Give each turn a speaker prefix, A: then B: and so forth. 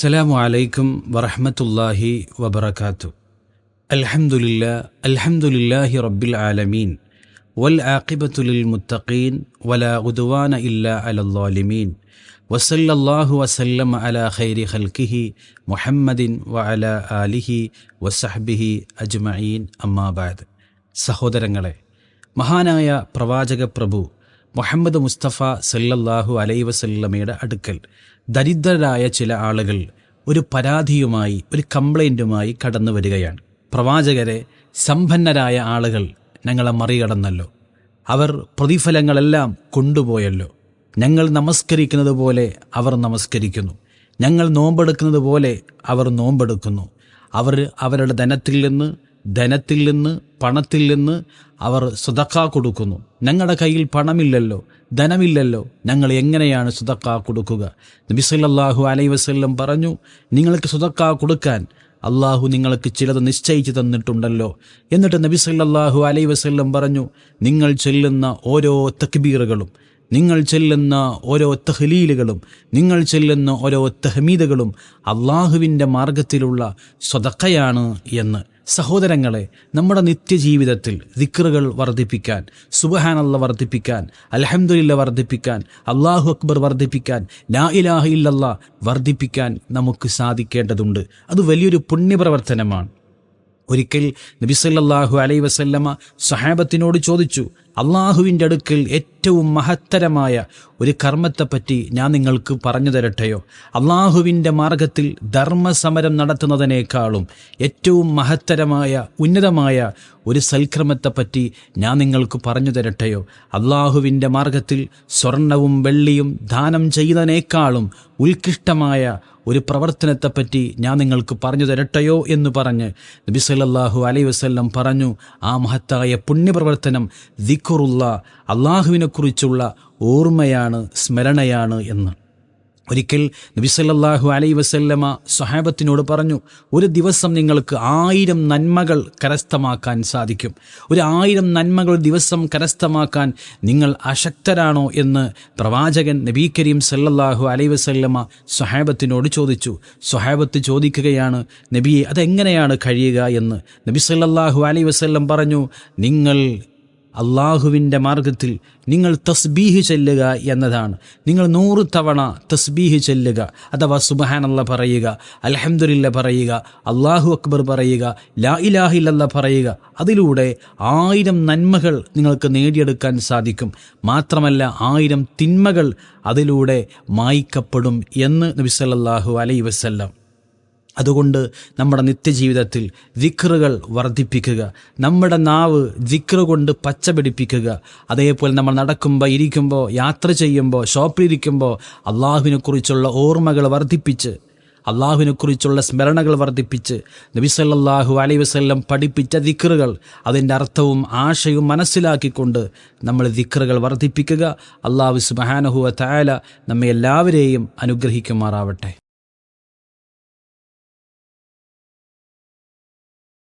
A: അസ്സലാമു അലൈക്കും വറഹമത്തല്ലാഹി വബർക്കാത്തു അൽഹംദുലില്ല അൽഹംദുലില്ലാഹി റബ്ബിൽ ആലമീൻ. വൽ ആഖിബത്തുലിൽ മുത്തഖീൻ വല ഉദുവാന ഇല്ല അലല്ലാലിമീൻ വസല്ലല്ലാഹു വസല്ലം അല ഖൈരി ഖൽക്കിഹി മുഹമ്മദിൻ വ അല ആലിഹി വസഹ്ബിഹി അജ്മഈൻ. അമ്മാബാദ് സഹോദരങ്ങളെ മഹാനായ പ്രവാചക പ്രഭു മുഹമ്മദ് മുസ്തഫ സല്ലല്ലാഹു അലൈ വസല്ലമയുടെ അടുക്കൽ ദരിദ്രരായ ചില ആളുകൾ ഒരു പരാതിയുമായി ഒരു കംപ്ലൈന്റുമായി കടന്നു വരികയാണ്. പ്രവാചകരെ സമ്പന്നരായ ആളുകൾ ഞങ്ങളെ മറികടന്നല്ലോ. അവർ പ്രതിഫലങ്ങളെല്ലാം കൊണ്ടുപോയല്ലോ. ഞങ്ങൾ നമസ്കരിക്കുന്നത് പോലെ അവർ നമസ്കരിക്കുന്നു. ഞങ്ങൾ നോമ്പെടുക്കുന്നത് പോലെ അവർ നോമ്പെടുക്കുന്നു. അവർ അവരുടെ ധനത്തിൽ നിന്ന് ധനത്തിൽ നിന്ന് പണത്തിൽ നിന്ന് അവർ സുതക്ക കൊടുക്കുന്നു. ഞങ്ങളുടെ കയ്യിൽ പണമില്ലല്ലോ ധനമില്ലല്ലോ ഞങ്ങൾ എങ്ങനെയാണ് സുതക്ക കൊടുക്കുക? നബിസല്ലാഹു അലൈ വസ്ല്ലം പറഞ്ഞു നിങ്ങൾക്ക് സുതക്ക കൊടുക്കാൻ അള്ളാഹു നിങ്ങൾക്ക് ചിലത് നിശ്ചയിച്ചു തന്നിട്ടുണ്ടല്ലോ. എന്നിട്ട് നബി സല്ലല്ലാഹു അലൈ വസ്ല്ലം പറഞ്ഞു നിങ്ങൾ ചെല്ലുന്ന ഓരോ തക്ബീറുകളും നിങ്ങൾ ചെല്ലുന്ന ഓരോ തഹ്ലീലുകളും നിങ്ങൾ ചെല്ലുന്ന ഓരോ തഹമീദുകളും അള്ളാഹുവിന്റെ മാർഗത്തിലുള്ള സ്വതക്കയാണ് എന്ന്. സഹോദരങ്ങളെ നമ്മുടെ നിത്യജീവിതത്തിൽ ദിക്റുകൾ വർദ്ധിപ്പിക്കാൻ സുബഹാനല്ല വർദ്ധിപ്പിക്കാൻ അലഹമുല്ല വർദ്ധിപ്പിക്കാൻ അള്ളാഹു അക്ബർ വർദ്ധിപ്പിക്കാൻ നാ ഇലാഹ ഇല്ലല്ല വർദ്ധിപ്പിക്കാൻ നമുക്ക് സാധിക്കേണ്ടതുണ്ട്. അത് വലിയൊരു പുണ്യപ്രവർത്തനമാണ്. ഒരിക്കൽ നബിസല്ലാഹു അലൈ വസല്ലമ സഹാബത്തിനോട് ചോദിച്ചു അള്ളാഹുവിന്റെ അടുക്കൽ ഏറ്റവും മഹത്തരമായ ഒരു കർമ്മത്തെപ്പറ്റി ഞാൻ നിങ്ങൾക്ക് പറഞ്ഞു തരട്ടെയോ? അള്ളാഹുവിന്റെ മാർഗത്തിൽ ധർമ്മസമരം നടത്തുന്നതിനേക്കാളും ഏറ്റവും മഹത്തരമായ ഉന്നതമായ ഒരു സൽക്രമത്തെപ്പറ്റി ഞാൻ നിങ്ങൾക്ക് പറഞ്ഞു തരട്ടെയോ? അള്ളാഹുവിന്റെ മാർഗത്തിൽ സ്വർണവും വെള്ളിയും ദാനം ചെയ്യുന്നതിനേക്കാളും ഉത്കൃഷ്ടമായ ഒരു പ്രവർത്തനത്തെപ്പറ്റി ഞാൻ നിങ്ങൾക്ക് പറഞ്ഞു തരട്ടെയോ എന്ന് പറഞ്ഞ് നബി സല്ലല്ലാഹു അലൈ വസല്ലം പറഞ്ഞു ആ മഹത്തായ പുണ്യപ്രവർത്തനം ദിഖുറുള്ള അള്ളാഹുവിനെക്കുറിച്ചുള്ള ഓർമ്മയാണ് സ്മരണയാണ് എന്ന്. ഒരിക്കൽ നബിസല്ലാഹു അലൈ വസല്ലമ സ്വഹാബത്തിനോട് പറഞ്ഞു ഒരു ദിവസം നിങ്ങൾക്ക് ആയിരം നന്മകൾ കരസ്ഥമാക്കാൻ സാധിക്കും. ഒരു ആയിരം നന്മകൾ ദിവസം കരസ്ഥമാക്കാൻ നിങ്ങൾ അശക്തരാണോ? എന്ന് പ്രവാചകൻ നബി കരീം സല്ലല്ലാഹു അലൈ വസല്ലമ സ്വഹാബത്തിനോട് ചോദിച്ചു. സ്വഹാബത്ത് ചോദിക്കുകയാണ് നബിയെ അതെങ്ങനെയാണ് കഴിയുക? എന്ന്. നബി സല്ലല്ലാഹു അലൈ വസല്ലം പറഞ്ഞു നിങ്ങൾ അള്ളാഹുവിന്റെ മാർഗത്തിൽ നിങ്ങൾ തസ്ബീഹ് ചെല്ലുക എന്നതാണ്. നിങ്ങൾ നൂറ് തവണ തസ്ബീഹ് ചെല്ലുക അഥവാ സുബഹാനല്ല പറയുക അലഹമുല്ല പറയുക അള്ളാഹു അക്ബർ പറയുക ലാ ഇലാഹില്ല പറയുക അതിലൂടെ ആയിരം നന്മകൾ നിങ്ങൾക്ക് നേടിയെടുക്കാൻ സാധിക്കും. മാത്രമല്ല ആയിരം തിന്മകൾ അതിലൂടെ മായ്ക്കപ്പെടും എന്ന് നബി സല്ലല്ലാഹു അലൈ വസല്ലം. അതുകൊണ്ട് നമ്മുടെ നിത്യജീവിതത്തിൽ ദിക്റുകൾ വർദ്ധിപ്പിക്കുക നമ്മുടെ നാവ് ദിക്റ് കൊണ്ട് പച്ച പിടിപ്പിക്കുക അതേപോലെ നമ്മൾ നടക്കുമ്പോൾ ഇരിക്കുമ്പോൾ യാത്ര ചെയ്യുമ്പോൾ ഷോപ്പിലിരിക്കുമ്പോൾ അള്ളാഹുവിനെക്കുറിച്ചുള്ള ഓർമ്മകൾ വർദ്ധിപ്പിച്ച് അള്ളാഹുവിനെക്കുറിച്ചുള്ള സ്മരണകൾ വർദ്ധിപ്പിച്ച് നബിസല്ലാഹു അലൈ വസ്ല്ലം പഠിപ്പിച്ച ദിക്റുകൾ അതിന്റെ അർത്ഥവും ആശയവും മനസ്സിലാക്കിക്കൊണ്ട് നമ്മൾ ദിക്റുകൾ വർദ്ധിപ്പിക്കുക. അള്ളാഹു സുബാനഹുവ തായാല നമ്മെ എല്ലാവരെയും അനുഗ്രഹിക്കുമാറാവട്ടെ.